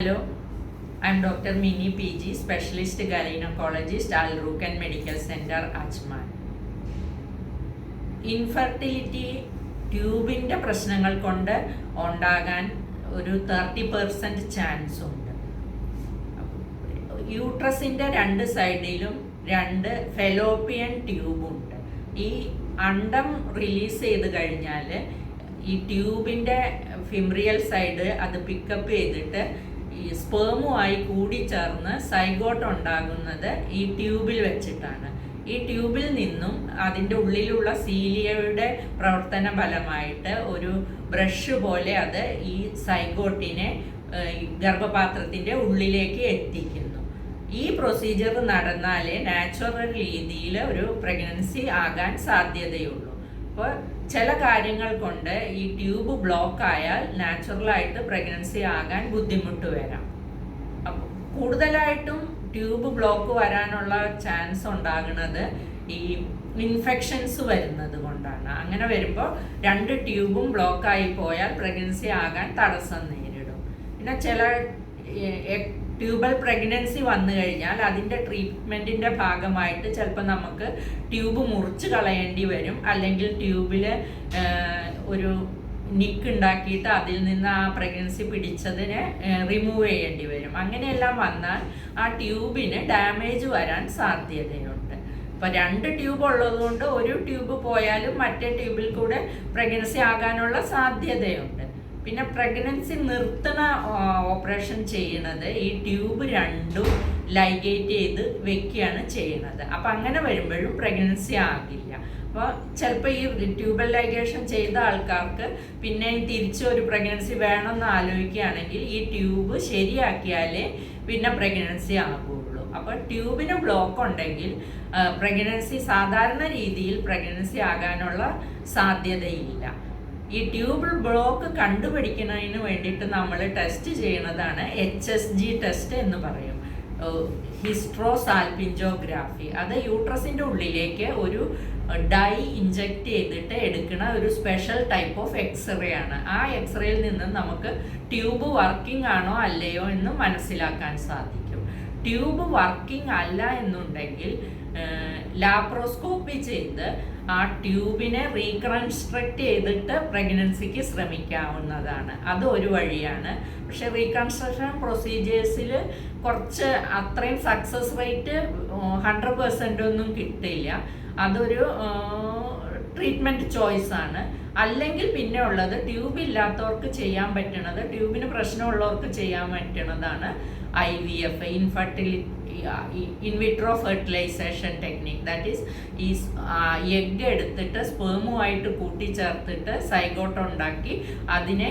Hello, I'm Dr. Mini PG, Specialist Gynecologist, Al Rukan medical Center, Ajman. Infertility ട്യൂബിന്റെ പ്രശ്നങ്ങൾ കൊണ്ട് ഉണ്ടാകാൻ ഒരു thirty percent chance ഉണ്ട് യൂട്രസിന്റെ രണ്ട് സൈഡിലും രണ്ട് ഫെലോപ്പിയൻ ട്യൂബുണ്ട് ഈ അണ്ടം റിലീസ് ചെയ്ത് കഴിഞ്ഞാൽ ഈ ട്യൂബിന്റെ ഫിംറിയൽ സൈഡ് അത് പിക്കപ്പ് ചെയ്തിട്ട് ഈ കൂടി ചേർന്ന് സൈഗോട്ട് ഉണ്ടാകുന്നത് ഈ ട്യൂബിൽ വെച്ചിട്ടാണ്. ഈ ട്യൂബിൽ നിന്നും അതിന്റെ ഉള്ളിലുള്ള സീലിയയുടെ പ്രവർത്തന ഫലമായിട്ട് ഒരു ബ്രഷ് പോലെ അത് ഈ സൈഗോട്ടിനെ ഗർഭപാത്രത്തിന്റെ ഉള്ളിലേക്ക് എത്തിക്കുന്നു. ഈ പ്രൊസീജിയർ നടന്നാലേ നാച്ചുറൽ രീതിയിൽ ഒരു പ്രഗ്നൻസി ആകാൻ സാധ്യതയുള്ളൂ. അപ്പോൾ ചില കാര്യങ്ങൾ കൊണ്ട് ഈ ട്യൂബ് ബ്ലോക്ക് ആയാൽ നാച്ചുറലായിട്ട് പ്രഗ്നൻസി ആകാൻ ബുദ്ധിമുട്ട് വരാം. കൂടുതലായിട്ടും ട്യൂബ് ബ്ലോക്ക് വരാനുള്ള ചാൻസ് ഉണ്ടാകുന്നത് ഈ ഇൻഫെക്ഷൻസ് വരുന്നത് കൊണ്ടാണ്. അങ്ങനെ വരുമ്പോൾ രണ്ട് ട്യൂബും ബ്ലോക്ക് ആയി പോയാൽ പ്രഗ്നൻസി ആകാൻ തടസ്സം നേരിടും. പിന്നെ ചില ട്യൂബൽ പ്രഗ്നൻസി വന്നു കഴിഞ്ഞാൽ അതിന്റെ ട്രീറ്റ്മെന്റിന്റെ ഭാഗമായിട്ട് ചിലപ്പോൾ നമുക്ക് ട്യൂബ് മുറിച്ച് കളയേണ്ടി വരും. അല്ലെങ്കിൽ ട്യൂബിൽ ഒരു നിക്ക് ഉണ്ടാക്കിയിട്ട് അതിൽ നിന്ന് ആ പ്രഗ്നൻസി പിടിച്ചതിനെ റിമൂവ് ചെയ്യേണ്ടി വരും. അങ്ങനെയെല്ലാം വന്നാൽ ആ ട്യൂബിന് ഡാമേജ് വരാൻ സാധ്യതയുണ്ട്. ഇപ്പം രണ്ട് ട്യൂബ് ഉള്ളതുകൊണ്ട് ഒരു ട്യൂബ് പോയാലും മറ്റേ ട്യൂബിൽ കൂടെ പ്രഗ്നൻസി ആകാനുള്ള സാധ്യതയുണ്ട്. പിന്നെ പ്രഗ്നൻസി നിർത്തണ ഓപ്പറേഷൻ ചെയ്യണത് ഈ ട്യൂബ് രണ്ടും ലൈഗേറ്റ് ചെയ്ത് വെക്കുകയാണ് ചെയ്യണത്. അപ്പം അങ്ങനെ വരുമ്പോഴും പ്രഗ്നൻസി ആകില്ല. അപ്പോൾ ചിലപ്പോൾ ഈ ട്യൂബൽ ലൈഗേഷൻ ചെയ്ത ആൾക്കാർക്ക് പിന്നെ തിരിച്ച് ഒരു പ്രഗ്നൻസി വേണമെന്ന് ആലോചിക്കുകയാണെങ്കിൽ ഈ ട്യൂബ് ശരിയാക്കിയാലേ പിന്നെ പ്രഗ്നൻസി ആകുള്ളൂ. അപ്പോൾ ട്യൂബിന് ബ്ലോക്ക് ഉണ്ടെങ്കിൽ പ്രഗ്നൻസി സാധാരണ രീതിയിൽ പ്രഗ്നൻസി ആകാനുള്ള സാധ്യതയില്ല. ഈ ട്യൂബിൾ ബ്ലോക്ക് കണ്ടുപിടിക്കുന്നതിന് വേണ്ടിയിട്ട് നമ്മൾ ടെസ്റ്റ് ചെയ്യുന്നതാണ് എച്ച് എസ് ജി ടെസ്റ്റ് എന്ന് പറയും. ഹിസ്ട്രോസാൽപിഞ്ചോഗ്രാഫി. അത് യൂട്രസിന്റെ ഉള്ളിലേക്ക് ഒരു ഡൈ ഇഞ്ചക്ട് ചെയ്തിട്ട് എടുക്കുന്ന ഒരു സ്പെഷ്യൽ ടൈപ്പ് ഓഫ് എക്സ്റേ ആണ്. ആ എക്സ്റേയിൽ നിന്ന് നമുക്ക് ട്യൂബ് വർക്കിംഗ് ആണോ അല്ലയോ എന്ന് മനസ്സിലാക്കാൻ സാധിക്കും. ട്യൂബ് വർക്കിംഗ് അല്ല എന്നുണ്ടെങ്കിൽ ലാപ്രോസ്കോപ്പി ചെയ്ത് ആ ട്യൂബിനെ റീകൺസ്ട്രക്റ്റ് ചെയ്തിട്ട് പ്രഗ്നൻസിക്ക് ശ്രമിക്കാവുന്നതാണ്. അത് ഒരു വഴിയാണ്. പക്ഷെ റീകൺസ്ട്രക്ഷൻ പ്രൊസീജിയേഴ്സിൽ കുറച്ച് അത്രയും സക്സസ് റേറ്റ് ഹൺഡ്രഡ് പെർസെന്റ് ഒന്നും കിട്ടില്ല. അതൊരു ട്രീറ്റ്മെന്റ് ആണ്. അല്ലെങ്കിൽ പിന്നെ ഉള്ളത് ട്യൂബ് ഇല്ലാത്തവർക്ക് ചെയ്യാൻ പറ്റണത് ട്യൂബിന് പ്രശ്നമുള്ളവർക്ക് ചെയ്യാൻ പറ്റണതാണ്. I V F infertility in vitro fertilisation technique that is ഈ എഗ് എടുത്തിട്ട് സ്പേമുമായിട്ട് കൂട്ടിച്ചേർത്തിട്ട് സൈഗോട്ട് ഉണ്ടാക്കി അതിനെ